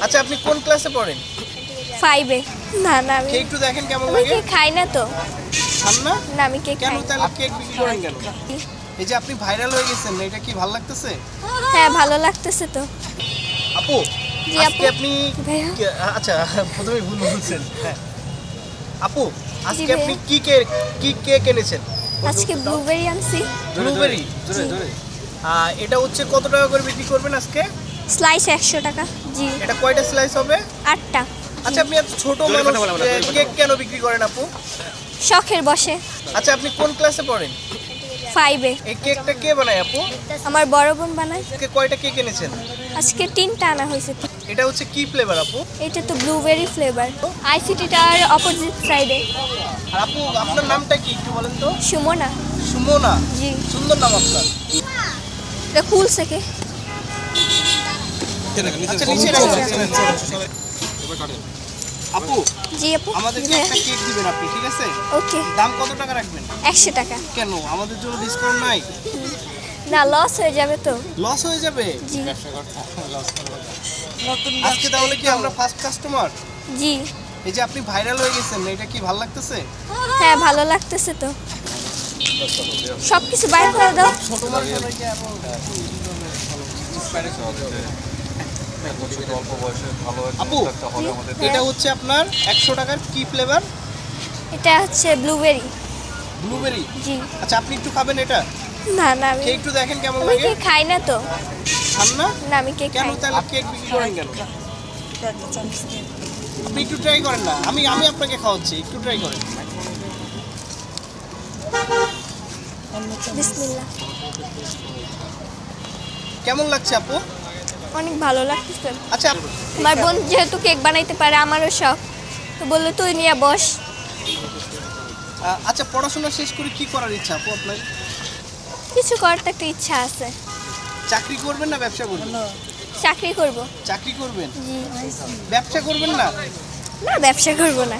আচ্ছা আপনি কোন ক্লাসে পড়েন? ফাইভে না না আমি কেক একটু দেখেন কেমন আমি লাগে? কেক খাই না তো। খান না? না আমি কেক কেন খাই না। তাহলে কেক বিক্রি করেন কেন? এই যে আপনি ভাইরাল হয়ে গেছেন এটা কি ভালো লাগতেছে? হ্যাঁ ভালো লাগতেছে তো। আপু জি, আজকে আপু। আপনি ভাইয়া। কে- আচ্ছা প্রথমে ভুল বলছেন। হ্যাঁ। আপু আজকে ভাইয়া। আপনি কি কেক কি কেক এনেছেন? আজকে ব্লুবেরি আনছি। ব্লুবেরি এটা হচ্ছে কত টাকা করে বিক্রি করবেন আজকে? স্লাইস একশো টাকা জি। এটা কয়টা স্লাইস হবে? আটটা। আচ্ছা আপনি এত ছোট মানুষ কেক কেন বিক্রি করেন আপু? শখের বসে। আচ্ছা আপনি কোন ক্লাসে পড়েন? ফাইভে এই কেকটা কে বানায় আপু? আমার বড় বোন বানায়। আজকে কয়টা কেক এনেছেন? আজকে তিনটা আনা হয়েছে। এটা হচ্ছে কি ফ্লেভার আপু? এটা তো ব্লুবেরি ফ্লেভার আইসিটিটার অপোজিট সাইডে আর আপু আপনার নামটা কি একটু বলেন তো? সুমনা। সুমনা? জি। সুন্দর নাম আপনার। এটা কে? নিচে রাখেন আপু জি আপু। আমাদেরকে একটা কেক দিবেন আপনি ঠিক আছে? ওকে। দাম কত টাকা রাখবেন? একশো টাকা। কেন? আমাদের জন্য ডিসকাউন্ট নাই? না লস হয়ে যাবে তো। লস হয়ে যাবে? জি। আজকে তাহলে কি আমরা ফার্স্ট কাস্টমার জি। এই যে আপনি ভাইরাল হয়ে গেছেন এটা কি ভালো লাগতেছে? হ্যাঁ ভালো লাগতেছে তো। সব কিছু বাইর করে দাও। ছোট মানুষ অল্প বয়সে ভালো আপু একটা হলে আমাদের এটা হচ্ছে আপনার একশো টাকার কি ফ্লেভার এটা হচ্ছে ব্লুবেরি ব্লুবেরি জি। আচ্ছা আপনি একটু খাবেন এটা? না না আমি একটু দেখেন কেমন লাগে? কেক খাই না তো। খান না? না আমি কেক কেন তাহলে কেক বিক্রি করেন কেন? আপনি একটু ট্রাই করেন না। আমি আমি আপনাকে খাওয়াচ্ছি একটু ট্রাই করেন। বিসমিল্লাহ। কেমন লাগছে আপু? অনেক ভালো লাগতেছে। আচ্ছা। আমার বোন যেহেতু কেক বানাইতে পারে আমারও শখ। তো বলল তুই নিয়ে বস। আচ্ছা পড়াশোনা শেষ করে কি করার ইচ্ছা আপু আপনার? কিছু করার তো একটা ইচ্ছা আছে। চাকরি করবেন না ব্যবসা করবেন? চাকরি করব। চাকরি করবেন? জি। ব্যবসা করবেন না? না ব্যবসা করব না।